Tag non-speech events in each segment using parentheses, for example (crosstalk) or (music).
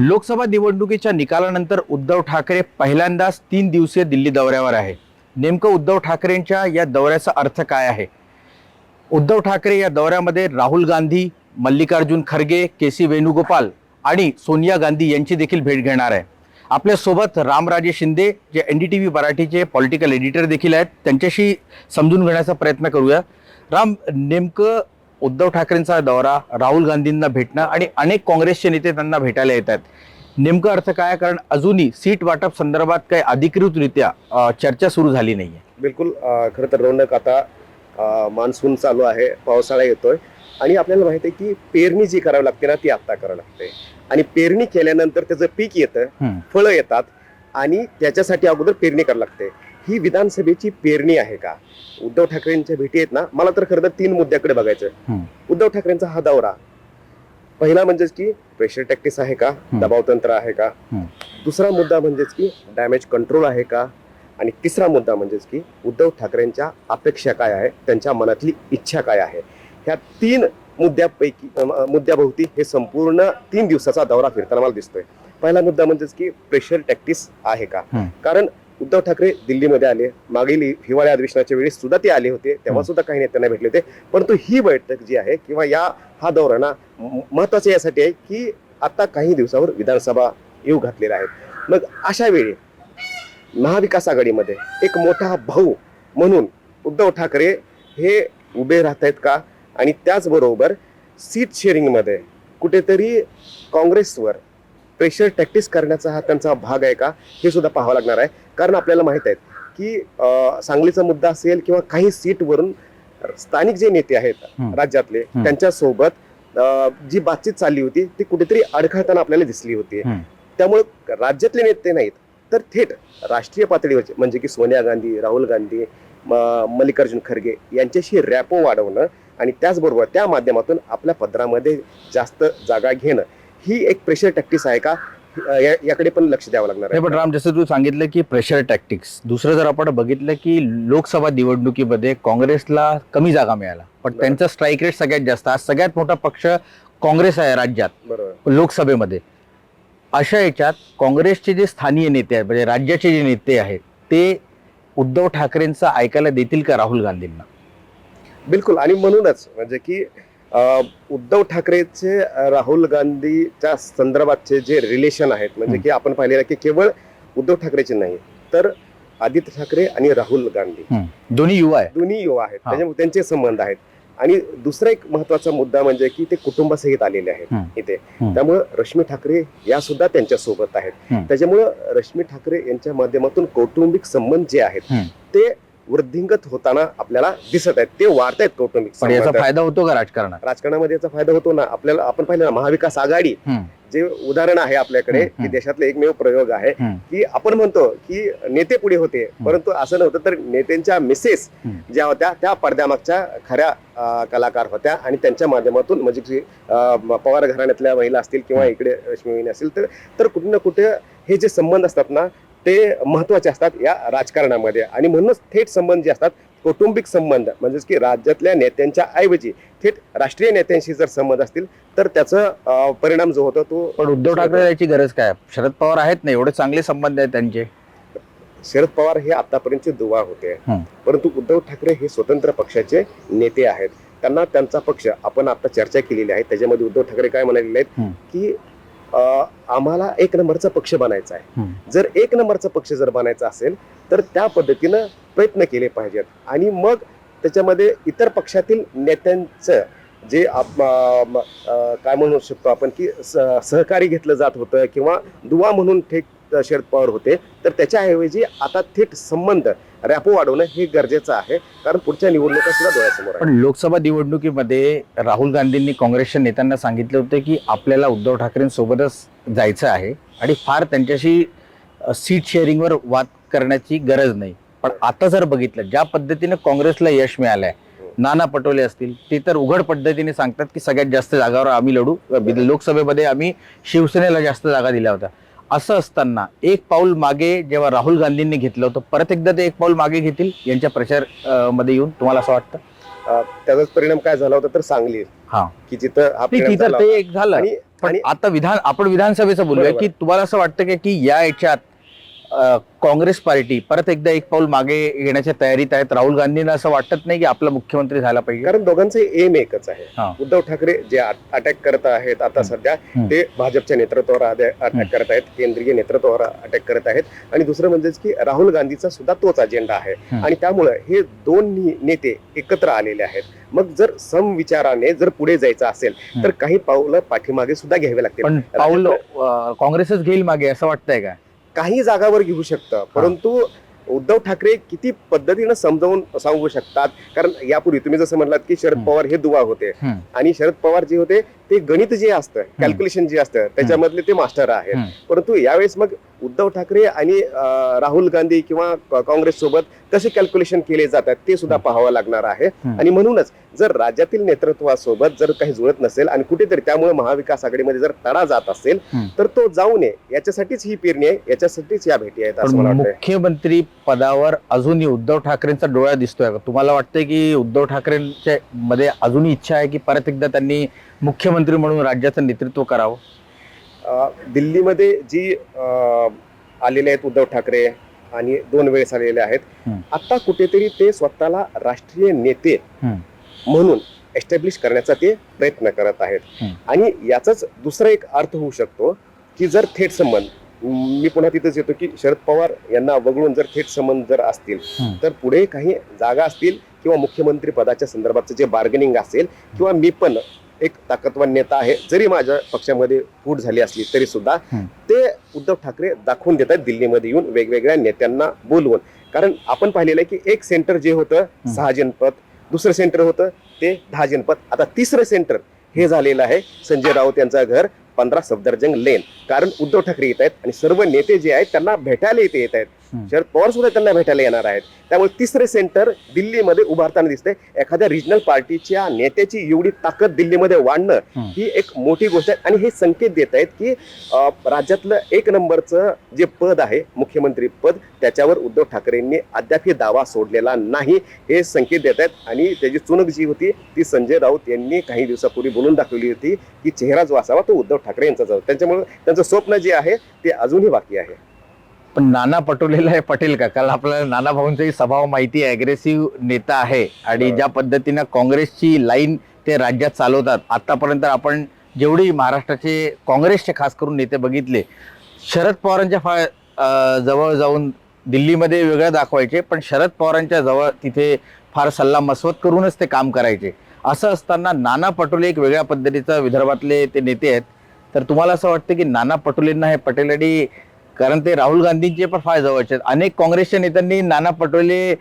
लोकसभा निवडणुकीच्या निकालानंतर उद्धव ठाकरे पहिल्यांदाच तीन दिवसीय दिल्ली दौऱ्यावर आहे. नेमकं उद्धव ठाकरेंच्या या दौऱ्याचा अर्थ काय आहे? उद्धव ठाकरे या दौऱ्यामध्ये राहुल गांधी मल्लिकार्जुन खरगे के सी वेणुगोपाल आणि सोनिया गांधी यांची देखील भेट घेणार आहे. आपल्यासोबत रामराजे शिंदे जे एन डी टी व्ही मराठीचे पॉलिटिकल एडिटर देखील आहेत त्यांच्याशी समजून घेण्याचा प्रयत्न करूया. राम नेमकं उद्धव ठाकरेंचा दौरा राहुल गांधींना भेटणं आणि अनेक काँग्रेसचे नेते त्यांना भेटायला येत आहेत नेमकं अर्थ काय? कारण अजूनही सीट वाटप संदर्भात काही अधिकृतरित्या चर्चा सुरू झाली नाही आहे बिलकुल खरं तर रौनक आता मान्सून चालू आहे पावसाळा येतोय आणि आपल्याला माहिती आहे की पेरणी जी करावी लागते ना ती आत्ता करावी लागते आणि पेरणी केल्यानंतर त्याचं पीक येतं. फळं येतात आणि त्याच्यासाठी अगोदर पेरणी करावी लागते ही विधानसभेची पेरणी आहे का? उद्धव ठाकरेंच्या भेटी आहेत ना? मला तर खरं तर तीन मुद्द्याकडे बघायचं. उद्धव ठाकरेंचा हा दौरा. पहिला म्हणजेच की प्रेशर टॅक्टिस आहे का? दबाव तंत्र आहे का. दुसरा मुद्दा म्हणजेच की डॅमेज कंट्रोल आहे का? आणि तिसरा मुद्दा म्हणजेच की उद्धव ठाकरेंच्या अपेक्षा काय आहे? त्यांच्या मनातली इच्छा काय आहे? ह्या तीन मुद्द्यापैकी मुद्द्याभोवती हे संपूर्ण तीन दिवसाचा दौरा फिरताना मला दिसतोय. पहिला मुद्दा म्हणजेच की प्रेशर टॅक्टिस आहे का. कारण उद्धव ठाकरे दिल्लीमध्ये आले. मागील हिवाळी अधिवेशनाच्या वेळी सुद्धा ते आले होते. तेव्हा. सुद्धा काही नेत्यांना भेटले होते. परंतु ही बैठक जी आहे किंवा या हा दौरा ना महत्त्वाचा यासाठी आहे की आता काही दिवसावर विधानसभा येऊ घातलेल्या आहेत. मग अशा वेळी महाविकास आघाडीमध्ये एक मोठा भाऊ म्हणून उद्धव ठाकरे हे उभे राहत आहेत का? आणि त्याचबरोबर सीट शेअरिंगमध्ये कुठेतरी काँग्रेसवर प्रेशर टॅक्टिस करण्याचा हा त्यांचा भाग आहे का? हे सुद्धा पाहावं लागणार आहे. कारण आपल्याला माहीत आहे की सांगलीचा मुद्दा असेल किंवा काही सीटवरून स्थानिक जे नेते आहेत. राज्यातले. त्यांच्यासोबत जी बातचीत चालली होती ती कुठेतरी अडखळताना आपल्याला दिसली होती. त्यामुळे राज्यातले नेते नाहीत तर थेट राष्ट्रीय पातळीवरचे म्हणजे की सोनिया गांधी राहुल गांधी मल्लिकार्जुन खरगे यांच्याशी रॅपो वाढवणं आणि त्याचबरोबर त्या माध्यमातून आपल्या पदरामध्ये जास्त जागा घेणं ही एक प्रेशर टॅक्टिस आहे का या- याकडे पण लक्ष द्यावं लागणार नाही पण आहे राम जसं तू सांगितलं की प्रेशर टॅक्टिक्स दुसरं जर आपण बघितलं की लोकसभा निवडणुकीमध्ये काँग्रेसला कमी जागा मिळाला पण बरं. त्यांचा स्ट्राईक रेट सगळ्यात जास्त. आज सगळ्यात मोठा पक्ष काँग्रेस आहे राज्यात बरोबर लोकसभेमध्ये. अशा याच्यात काँग्रेसचे जे स्थानीय नेते आहेत म्हणजे राज्याचे जे नेते आहेत ते उद्धव ठाकरेंचं ऐकायला देतील का राहुल गांधींना? बिलकुल. आणि म्हणूनच म्हणजे की उद्धव ठाकरेचे राहुल गांधीच्या संदर्भातचे जे रिलेशन आहेत म्हणजे. की आपण पाहिलेलं की केवळ उद्धव ठाकरेचे नाही तर आदित्य ठाकरे आणि राहुल गांधी दोन्ही युवा आहे दोन्ही युवा आहेत. त्याच्यामुळे त्यांचे संबंध आहेत आणि दुसरा एक महत्त्वाचा मुद्दा म्हणजे की ते कुटुंबासहित आलेले आहेत. इथे. त्यामुळं रश्मी ठाकरे या सुद्धा त्यांच्यासोबत आहेत. त्याच्यामुळं रश्मी ठाकरे यांच्या माध्यमातून कौटुंबिक संबंध जे आहेत. ते वृद्धिंगत होताना आपल्याला दिसत आहेत ते वाढत आहेत कौटुंबिक पण याचा फायदा होतो का राजकारणात राजकारणामध्ये याचा फायदा होतो ना आपल्याला आपण पाहिलं ना महाविकास आघाडी हम्म. जे उदाहरण आहे आपल्याकडे हम्म, की हम्म. देशातलं एकमेव प्रयोग आहे हम्म. की आपण म्हणतो की नेते पुढे होते परंतु असं नव्हतं तर नेत्यांच्या मिसेस हम्म. ज्या होत्या त्या पडद्यामागच्या खऱ्या अं, कलाकार होत्या आणि त्यांच्या माध्यमातून म्हणजे अं, पवार घराण्यातल्या महिला असतील किंवा. इकडे रश्मी असतील तर तर कुठे ना कुठे हे जे संबंध असतात ना ते महत्त्वाचे असतात या राजकारणामध्ये. आणि म्हणूनच थेट संबंध जे असतात कौटुंबिक संबंध म्हणजेच की राज्यातल्या नेत्यांच्या ऐवजी थेट राष्ट्रीय नेत्यांशी जर संबंध असतील तर त्याचा परिणाम जो होतो तो पण उद्धव ठाकरे याची गरज काय? शरद पवार आहेत ना एवढे चांगले संबंध आहेत त्यांचे. शरद पवार हे आतापर्यंतचे दुवा होते. परंतु उद्धव ठाकरे हे स्वतंत्र पक्षाचे नेते आहेत. त्यांना त्यांचा पक्ष आपण आता चर्चा केलेली आहे त्याच्यामध्ये उद्धव ठाकरे काय म्हणालेले आहेत. की आम्हाला एक नंबरचा पक्ष बनायचा आहे. जर एक नंबरचा पक्ष जर बनायचा असेल तर त्या पद्धतीनं प्रयत्न केले पाहिजेत आणि मग त्याच्यामध्ये इतर पक्षातील नेत्यांचं जे काय म्हणू शकतो आपण की सहकारी घेतलं जात होतं किंवा दुवा म्हणून थेट शरद पवार होते तर त्याच्याऐवजी आता थेट संबंध रॅपो वाढवणं हे गरजेचं आहे. कारण पुढच्या निवडणुका सुद्धा डोळ्यासमोर पण लोकसभा निवडणुकीमध्ये राहुल गांधींनी काँग्रेसच्या नेत्यांना सांगितले होते की आपल्याला उद्धव ठाकरेंसोबतच जायचं आहे आणि फार त्यांच्याशी सीट शेअरिंगवर वाद करण्याची गरज नाही. पण आता जर बघितलं ज्या पद्धतीने काँग्रेसला यश मिळालं आहे नाना पटोले असतील ते तर उघड पद्धतीने सांगतात की सगळ्यात जास्त जागावर आम्ही लढू. लोकसभेमध्ये आम्ही शिवसेनेला जास्त जागा दिल्या होत्या. असं असताना एक पाऊल मागे जेव्हा राहुल गांधींनी घेतलं होतं परत एकदा ते एक पाऊल मागे घेतील यांच्या प्रचारमध्ये येऊन तुम्हाला असं वाटतं त्याचाच परिणाम काय झाला होता तर सांगली हा की जिथं तिथं ते. एक झालं आणि आता विधान आपण विधानसभेचं बोलूया. की तुम्हाला असं वाटतं का की या याच्यात काँग्रेस पार्टी परत एकदा एक पाऊल मागे येण्याच्या तयारीत आहेत राहुल गांधींना असं वाटत नाही की आपला मुख्यमंत्री झाला पाहिजे कारण दोघांचे एम एकच आहे. उद्धव ठाकरे जे अटॅक करत आहेत आता. सध्या. ते भाजपच्या नेतृत्वावर. अटॅक करत आहेत केंद्रीय नेतृत्वावर अटॅक करत आहेत आणि दुसरं म्हणजेच की राहुल गांधीचा सुद्धा तोच अजेंडा आहे. आणि त्यामुळे हे दोन नेते एकत्र आलेले आहेत मग जर समविचाराने जर पुढे जायचं असेल. तर काही पावलं पाठीमागे सुद्धा घ्यावे लागतील पण पाऊल काँग्रेसच घेईल मागे असं वाटतंय का काही जागावर घेऊ शकतं परंतु उद्धव ठाकरे किती पद्धतीनं समजावून सांगू शकतात कारण यापूर्वी तुम्ही जसं म्हणलात की शरद. पवार हे दुवा होते. आणि शरद पवार जे होते ते गणित जे असतं कॅल्क्युलेशन जे असतं त्याच्यामधले ते मास्टर आहेत. परंतु यावेळेस मग उद्धव ठाकरे आणि राहुल गांधी किंवा काँग्रेस सोबत कसे कॅल्क्युलेशन केले जातात ते सुद्धा पाहावं लागणार आहे. आणि म्हणूनच जर राज्यातील नेतृत्वासोबत जर काही जुळत नसेल आणि कुठेतरी त्यामुळे महाविकास आघाडीमध्ये जर तडा जात असेल. तर तो जाऊ नये. याच्यासाठीच ही पेरणी आहे याच्यासाठीच या भेटी आहेत असं मला मुख्यमंत्री पदावर अजूनही उद्धव ठाकरेंचा डोळा दिसतोय. तुम्हाला वाटतंय की उद्धव ठाकरेंच्या मध्ये अजूनही इच्छा आहे की परत एकदा त्यांनी मुख्यमंत्री म्हणून राज्याचं नेतृत्व करावं दिल्लीमध्ये जी आलेले आहेत उद्धव ठाकरे आणि दोन वेळेस आलेले आहेत. आता कुठेतरी ते स्वतःला राष्ट्रीय नेते. म्हणून एस्टॅब्लिश करण्याचा ते प्रयत्न करत आहेत. आणि याचाच दुसरा एक अर्थ होऊ शकतो की जर थेट संबंध मी पुन्हा तिथेच येतो की शरद पवार यांना वगळून जर थेट संबंध जर असतील. तर पुढे काही जागा असतील किंवा मुख्यमंत्री पदाच्या संदर्भातचं जे बार्गेनिंग असेल किंवा मी पण एक ताकदवान नेता आहे. जरी माझ्या पक्षामध्ये फूट झाली असली तरी सुद्धा. ते उद्धव ठाकरे दाखवून देत आहेत दिल्लीमध्ये येऊन वेगवेगळ्या नेत्यांना बोलवून. कारण आपण पाहिलेलं आहे की एक सेंटर जे होतं सहा जनपद दुसरं सेंटर होतं ते दहा जनपद. आता तिसरं सेंटर हे झालेलं आहे संजय राऊत यांचं घर पंधरा सफदरजंग लेन. कारण उद्धव ठाकरे येत आहेत आणि सर्व नेते जे आहेत त्यांना भेटायला इथे येत आहेत. शरद पवार सुद्धा त्यांना भेटायला येणार आहेत. त्यामुळे तिसरे सेंटर दिल्लीमध्ये उभारताना दिसतंय. एखाद्या रिजनल पार्टीच्या नेत्याची एवढी ताकद दिल्लीमध्ये वाढणं. ही एक मोठी गोष्ट आहे. आणि हे संकेत देत आहेत की राज्यातलं एक नंबरचं जे पद आहे मुख्यमंत्री पद त्याच्यावर उद्धव ठाकरेंनी अद्याप हे दावा सोडलेला नाही. हे संकेत देत आहेत. आणि त्याची चुनक जी होती ती संजय राऊत यांनी काही दिवसापूर्वी बोलून दाखवली होती की चेहरा जो असावा तो उद्धव ठाकरे यांचा त्याच्यामुळे त्यांचं स्वप्न जे आहे ते अजूनही बाकी आहे. पण नाना पटोलेला हे पटेल का? कारण आपल्याला नाना भाऊंचाही स्वभाव माहिती आहे. अग्रेसिव्ह नेता आहे. आणि. ज्या पद्धतीनं काँग्रेसची लाईन ते राज्यात चालवतात आतापर्यंत आपण जेवढी महाराष्ट्राचे काँग्रेसचे खास करून नेते बघितले शरद पवारांच्या फा अं, जवळ जाऊन दिल्लीमध्ये वेगळं दाखवायचे पण शरद पवारांच्या जवळ तिथे फार सल्ला मसवत करूनच ते काम करायचे. असं असताना नाना पटोले एक वेगळ्या पद्धतीचा विदर्भातले ते नेते आहेत. तर तुम्हाला असं वाटतं की नाना पटोलेंना हे पटेल आणि कारण ते राहुल गांधींचे पण फार जवळचे आहेत. अनेक काँग्रेसच्या नेत्यांनी नाना पटोले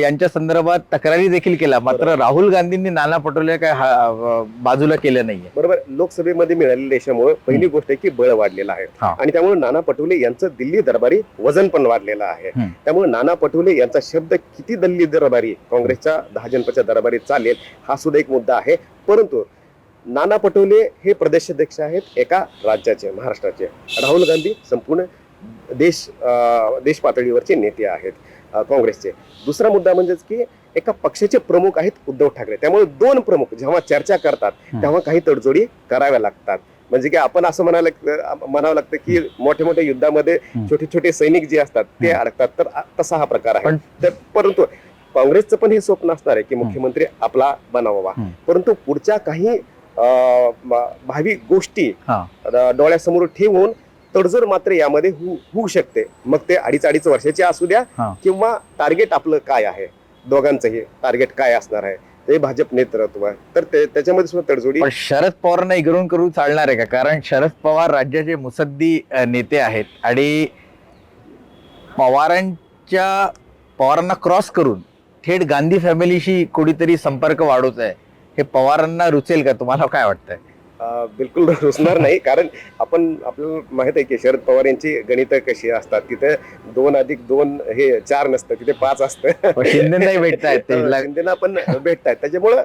यांच्या संदर्भात तक्रारी देखील केल्या. मात्र राहुल गांधींनी नाना पटोले काय बाजूला केलं नाहीये. बरोबर. लोकसभेमध्ये मिळालेल्या यशामुळे पहिली गोष्ट आहे की बळ वाढलेलं आहे. आणि त्यामुळे नाना पटोले यांचं दिल्ली दरबारी वजन पण वाढलेलं आहे. त्यामुळे नाना पटोले यांचा शब्द किती दिल्ली दरबारी काँग्रेसच्या दहा जनपदच्या दरबारी चालेल हा सुद्धा एक मुद्दा आहे. परंतु नाना पटोले हे प्रदेशाध्यक्ष आहेत एका राज्याचे महाराष्ट्राचे. राहुल गांधी संपूर्ण देश देश पातळीवरचे नेते आहेत काँग्रेसचे दुसरा मुद्दा म्हणजेच की एका पक्षाचे प्रमुख आहेत उद्धव ठाकरे त्यामुळे दोन प्रमुख जेव्हा चर्चा करतात. तेव्हा काही तडजोडी कराव्या लागतात म्हणजे की आपण असं म्हणायला म्हणावं लागतं की मोठ्या मोठ्या युद्धामध्ये. छोटे छोटे सैनिक जे असतात ते. अडकतात तर तसा हा प्रकार आहे तर परंतु काँग्रेसचं पण हे स्वप्न असणार आहे की मुख्यमंत्री आपला बनावावा हम्म. परंतु पुढच्या काही भावी गोष्टी डोळ्यासमोर ठेवून तडजोड मात्र यामध्ये होऊ शकते. मग ते अडीच अडीच वर्षाचे असू द्या. किंवा टार्गेट आपलं काय आहे? दोघांचंही टार्गेट काय असणार आहे? ते भाजप नेतृत्व आहे. तर ते- त्याच्यामध्ये सुद्धा तडजोडी पण शरद पवारांना इग्नोर करून चालणार आहे का? कारण शरद पवार राज्याचे मुसद्दी नेते आहेत आणि पवारांच्या पवारांना क्रॉस करून थेट गांधी फॅमिलीशी कोणीतरी संपर्क वाढवत आहे हे पवारांना रुचेल का? तुम्हाला काय वाटतंय? बिलकुल रुचणार नाही. कारण आपण आपल्याला माहीत आहे की शरद पवार यांची गणित कशी असतात? तिथे दोन अधिक दोन हे चार नसतं तिथे पाच असतं. पण शिंदेनाही भेटतायत ते. शिंदेना पण त्याच्यामुळं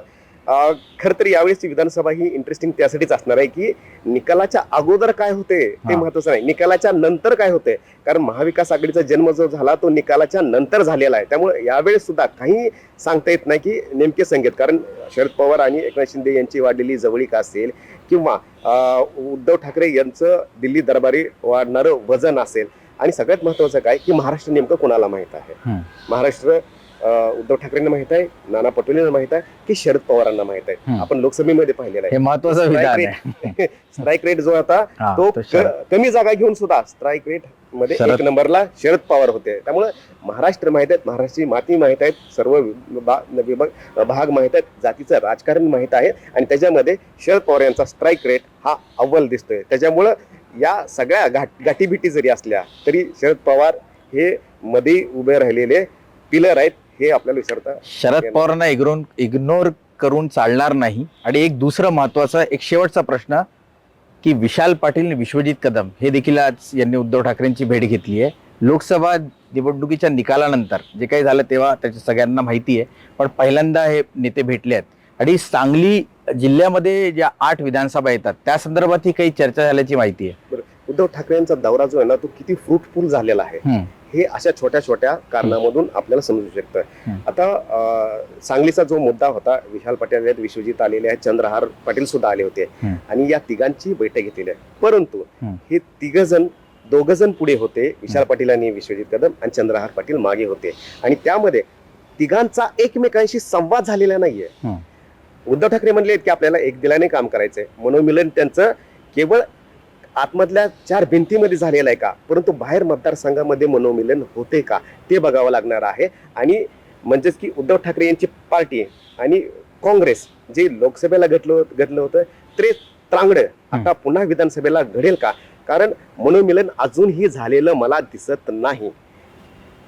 खरं तर यावेळेसची विधानसभा ही इंटरेस्टिंग त्यासाठीच असणार आहे की निकालाच्या अगोदर काय होते ते. महत्वाचं नाही. निकालाच्या नंतर काय होते? कारण महाविकास आघाडीचा जन्म जो झाला तो निकालाच्या नंतर झालेला आहे. त्यामुळे यावेळेस सुद्धा काही सांगता येत नाही की नेमके संकेत. कारण शरद पवार आणि एकनाथ शिंदे यांची वाढलेली जवळीक असेल किंवा उद्धव ठाकरे यांचं दिल्ली दरबारी वाढणारं वजन असेल. आणि सगळ्यात महत्वाचं काय की महाराष्ट्र नेमकं कोणाला माहीत आहे. महाराष्ट्र उद्धव ठाकरेंना माहीत आहे नाना पटोलेंना माहीत आहे की शरद पवारांना माहीत आहे. आपण लोकसभेमध्ये पाहिलेलं हे महत्वाचं. आहे. (laughs) स्ट्राईक रेट जो आता तो कमी जागा घेऊन सुद्धा स्ट्राईक रेटमध्ये एक नंबरला शरद पवार होते. त्यामुळे महाराष्ट्र माहीत आहेत महाराष्ट्राची माती माहीत आहेत सर्व विभाग भाग माहीत आहेत जातीचं राजकारण माहीत आहे आणि त्याच्यामध्ये शरद पवार यांचा स्ट्राईक रेट हा अव्वल दिसतोय. त्याच्यामुळं या सगळ्या घाट गाठीभिटी जरी असल्या तरी शरद पवार हे मध्ये उभे राहिलेले पिलर आहेत. हे आपल्याला विसरता शरद पवारांना इग्नोर इग्नोर करून चालणार नाही. आणि एक दुसरं महत्वाचं एक शेवटचा प्रश्न की विशाल पाटील आणि विश्वजित कदम हे देखील आज यांनी उद्धव ठाकरेंची भेट घेतली आहे. लोकसभा निवडणुकीच्या निकालानंतर जे काही झालं तेव्हा त्याच्या सगळ्यांना माहिती आहे पण पहिल्यांदा हे नेते भेटले आहेत. आणि सांगली जिल्ह्यामध्ये ज्या आठ विधानसभा येतात त्या संदर्भात ही काही चर्चा झाल्याची माहिती आहे. उद्धव ठाकरे यांचा दौरा जो आहे ना तो किती फ्रुटफुल झालेला आहे. हे अशा छोट्या छोट्या कारणामधून आपल्याला समजू शकतं. आता सांगलीचा जो मुद्दा होता विशाल पाटील आहेत विश्वजित आलेले आहेत चंद्रहार पाटील सुद्धा आले होते. आणि या तिघांची बैठक घेतलेली आहे परंतु. हे तिघ जण दोघ जण पुढे होते विशाल पाटील आणि विश्वजित कदम आणि चंद्रहार पाटील मागे होते आणि त्यामध्ये तिघांचा एकमेकांशी संवाद झालेला नाहीये. उद्धव ठाकरे म्हणले की आपल्याला एक दिलाने काम करायचंय मनोमिलन त्यांचं केवळ आतमधल्या चार भिंतीमध्ये झालेलं आहे का? परंतु बाहेर मतदारसंघामध्ये मनोमिलन होते का? ते बघावं लागणार आहे. आणि म्हणजेच की उद्धव ठाकरे यांची पार्टी आणि काँग्रेस जे लोकसभेला घडलं घडलं होतं ते त्रांगडं आता पुन्हा विधानसभेला घडेल का? कारण मनोमिलन अजूनही झालेलं मला दिसत नाही.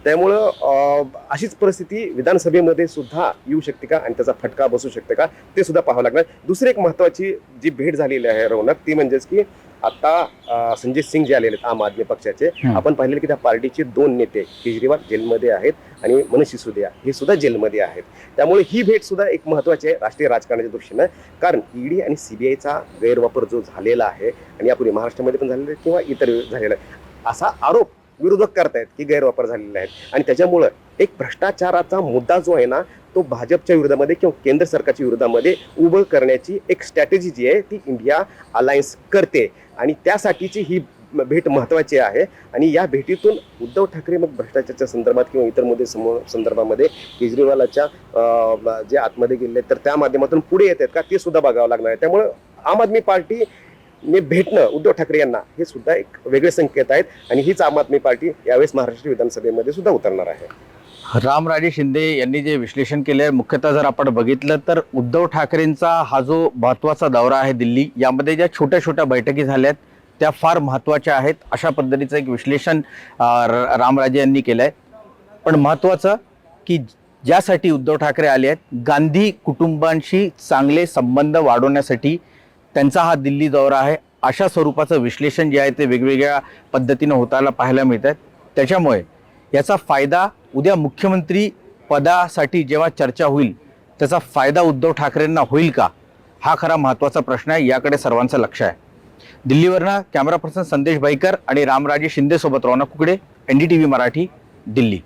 त्यामुळं अशीच परिस्थिती विधानसभेमध्ये सुद्धा येऊ शकते का? आणि त्याचा फटका बसू शकते का? ते सुद्धा पाहावं लागणार. दुसरी एक महत्वाची जी भेट झालेली आहे रौनक ती म्हणजेच की आता संजय सिंग जे आलेले आहेत आम आदमी पक्षाचे. आपण पाहिलेलं की त्या पार्टीचे दोन नेते केजरीवाल जेलमध्ये आहेत आणि मनीष सिसोदिया हे सुद्धा जेलमध्ये आहेत. त्यामुळे ही भेट सुद्धा एक महत्वाची आहे राष्ट्रीय राजकारणाच्या दृष्टीनं. कारण ईडी आणि सीबीआयचा गैरवापर जो झालेला आहे आणि यापूर्वी महाराष्ट्रामध्ये पण झालेला आहे किंवा इतर झालेला आहे असा आरोप विरोधक करतायत की गैरवापर झालेले आहे आणि त्याच्यामुळं एक भ्रष्टाचाराचा मुद्दा जो आहे ना तो भाजपच्या विरोधामध्ये किंवा केंद्र सरकारच्या विरोधामध्ये उभं करण्याची एक स्ट्रॅटेजी जी आहे ती इंडिया अलायन्स करते. आणि त्यासाठीची ही भेट महत्वाची आहे. आणि या भेटीतून उद्धव ठाकरे मग भ्रष्टाचाराच्या संदर्भात किंवा इतर मुद्दे समो- संदर्भामध्ये केजरीवालाच्या जे आतमध्ये गेले तर त्या माध्यमातून पुढे येत आहेत का ते सुद्धा बघावं लागणार आहे. त्यामुळं आम आदमी पार्टी ने भेटणं उद्धव ठाकरे यांना हे सुद्धा एक वेगळे संकेत आहेत. आणि हीच आम आदमी पार्टी यावेळेस महाराष्ट्र विधानसभेमध्ये सुद्धा उतरणार आहे. रामराजे शिंदे यांनी जे विश्लेषण केले आहे मुख्यतः जर आपण बघितलं तर उद्धव ठाकरेंचा हा जो महत्त्वाचा दौरा आहे दिल्ली यामध्ये ज्या छोट्या छोट्या बैठकी झाल्यात त्या फार महत्त्वाच्या आहेत. अशा पद्धतीचं एक विश्लेषण रामराजे यांनी केलं आहे पण महत्वाचं की ज्यासाठी उद्धव ठाकरे आले आहेत गांधी कुटुंबांशी चांगले संबंध वाढवण्यासाठी त्यांचा हा दिल्ली दौरा आहे. अशा स्वरूपाचं विश्लेषण जे आहे ते वेगवेगळ्या पद्धतीनं होताना पाहायला मिळत आहेत त्याच्यामुळे याचा फायदा उद्या मुख्यमंत्री पदासाठी जेव्हा चर्चा होईल त्याचा फायदा उद्धव ठाकरेंना होईल का? हा खरा महत्त्वाचा प्रश्न आहे याकडे सर्वांचं लक्ष आहे. दिल्लीवरनं कॅमेरा पर्सन संदेश भाईकर आणि Ramraje शिंदेसोबत Raunak Kukde N D T V Marathi Delhi.